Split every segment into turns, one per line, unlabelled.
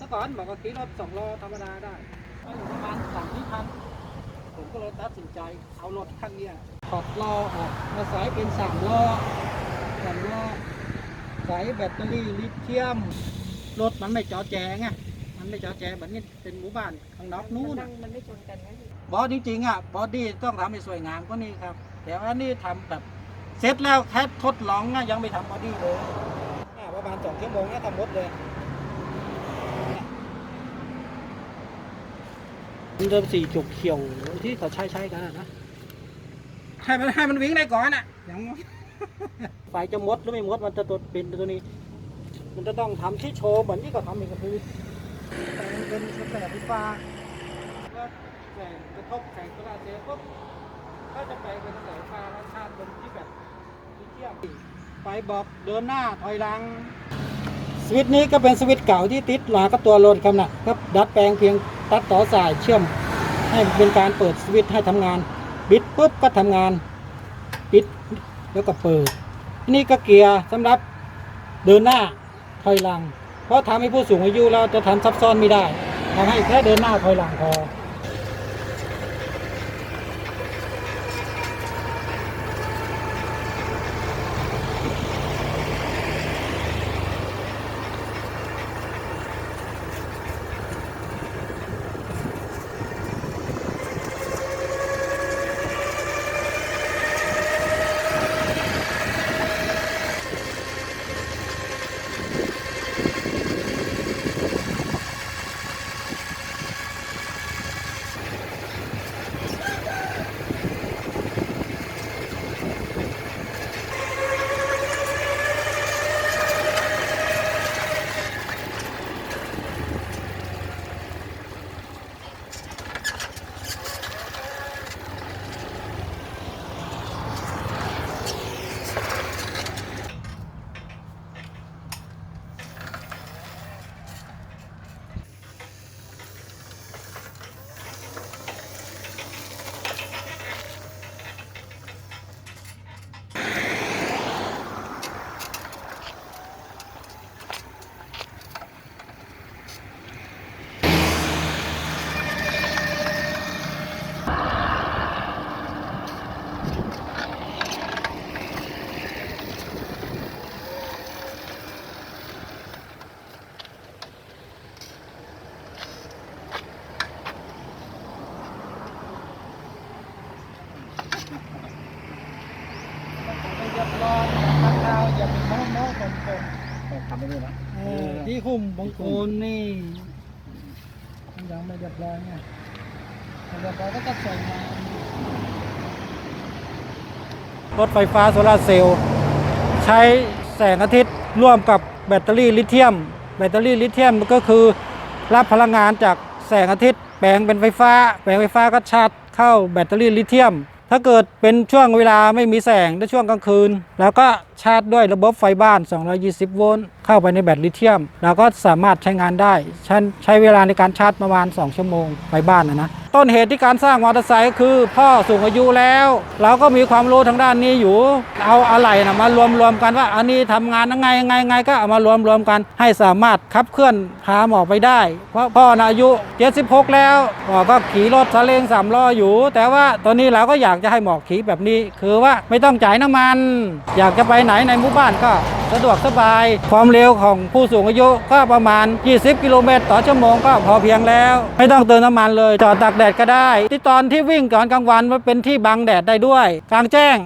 มื่อก่อนบอกว่าขี่รถสองล้อธรรมดาได้ก็อยู่ประมาณสามที่พันผมก็เลยตัดสินใจเอารถคันเนี้ยถอดล้อออกมาใส่เป็นสามล้อสามล้อใส่แบตเตอรี่ลิเธียมรถมันไม่จอแจไงมันไม่จอแจแบบนี้เป็นหมู่บ้านข้างนอกนู้น
มั
น่ะ
นมันไม่ชนกันนะ
บอสจริงๆอะบอดี้ต้องทำให้สวยงามกว่านี้ครับ แต่ว่านี่ทำแบบเสร็จแล้วแค่ทดลองนะยังไม่ทำบอดี้เลยอ่าประมาณสองชั่วโมงนะทำหมดเลย มันเริ่มสีจุกเขียวที่เขาใช้ใช้กันอะนะให้มันให้มันวิ่งได้ก่อนอะอย่างไฟจะมดหรือไม่มดมันจะตัวเป็นตัวนี้ มันจะต้องทำที่โชว์เหมือนที่เขาทำเองก็คือแต่มันเป็นกระแสไฟฟ้าก็แสงกระทบแสงโซลาร์เซลล์ปุ๊บก็จะไปเป็นแสงฟ้าและชาติบนที่แบบลิเทียมไฟบอกเดินหน้าถอยหลังสวิตช์นี้ก็เป็นสวิตช์เก่าที่ติดหลากับตัวรถครับนะครับดัดแปลงเพียง ตัดต่อสายเชื่อมให้เป็นการเปิดสวิตช์ให้ทำงานบิดปุ๊บก็ทำงานปิดแล้วก็เปิด นี่ก็เกียร์สำหรับเดินหน้าถอยหลัง เพราะทำให้ผู้สูงอายุเราจะทำซับซ้อนไม่ได้ทำให้แค่เดินหน้าถอยหลังพอางเท้าอย่ามีโม้โม้ตรงตรง
ทำไม่ได้นะ
ที่คุ้มบางคนนี่ยังไม่เรียบร้อยไงเรียบร้อยก็จะสวยงามรถไฟฟ้าโซลาเซลล์ใช้แสงอาทิตย์ร่วมกับแบตเตอรี่ลิเธียม แบตเตอรี่ลิเธียมก็คือ รับพลังงานจากแสงอาทิตย์แปลงเป็นไฟฟ้า แปลงไฟฟ้าก็ชาร์จเข้าแบตเตอรี่ลิเธียม ถ้าเกิดเป็นช่วงเวลาไม่มีแสงในช่วงกลางคืน แล้วก็ชาร์จด้วยระบบไฟบ้าน 220 โวลต์ เข้าไปในแบตลิเธียมแล้วก็สามารถใช้งานได้ใช้ใช้เวลาในการชาร์จประมาณ 2 ชั่วโมงไฟบ้านนะนะต้นเหตุที่การสร้างมอเตอร์ไซค์คือพ่อสูงอายุแล้ว เราก็มีความรู้ทางด้านนี้อยู่ เอาอะไรนะมารวมรวมกันว่าอันนี้ทำงานยังไงยังไงไงก็เอามารวมรวมกัน ให้สามารถขับเคลื่อนพาหมอไปได้ เพราะพ่อนะอายุ 76 แล้วหมอก็ขี่รถซาเลงสามล้ออยู่ แต่ว่าตอนนี้เราก็อยากจะให้หมอขี่แบบนี้ คือว่าไม่ต้องจ่ายน้ำมัน อยากจะไปไหนในหมู่บ้านก็ สะดวกสบาย ความเร็วของผู้สูงอายุก็ประมาณ 20 กิโลเมตรต่อชั่วโมงก็พอเพียงแล้ว ไม่ต้องเติมน้ำมันเลยจอดตากแดดก็ได้ ที่ตอนที่วิ่งก่อนกลางวันมันเป็นที่บังแดดได้ด้วย กลางแจ้ง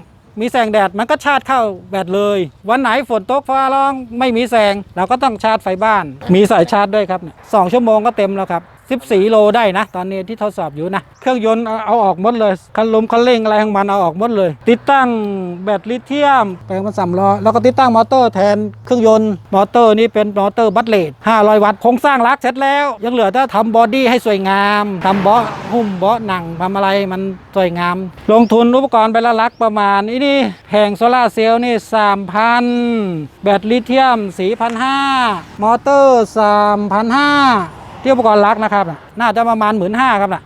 มีแสงแดดมันก็ชาร์จเข้าแบตเลย วันไหนฝนตกฟ้าร้องไม่มีแสง เราก็ต้องชาร์จไฟบ้าน มีสายชาร์จด้วยครับสองชั่วโมงก็เต็มแล้วครับ 14 โลได้นะ ตอนนี้ที่ทดสอบอยู่นะ เครื่องยนต์เอาออกหมดเลย คันลมคันเร่งอะไรของมันเอาออกหมดเลย ติดตั้งแบตลิเธียม แปลงมันสามล้อแล้วก็ติดตั้งมอเตอร์แทนเครื่องยนต์ มอเตอร์นี่เป็นมอเตอร์บัตเลต500 วัตต์โครงสร้างรักเสร็จแล้ว ยังเหลือแต่ทำบอดี้ให้สวยงามทำเบาะหุ้มเบาะหนังทำอะไรมันสวยงาม ลงทุนอุปกรณ์ไปละลักประมาณนี้นี่แผงโซลาเซลล์นี่3,000 แบตลิเธียม4,500มอเตอร์3,500 ที่อุปกรณ์ลักนะครับ น่าจะประมาณหมื่นห้าครับน่ะ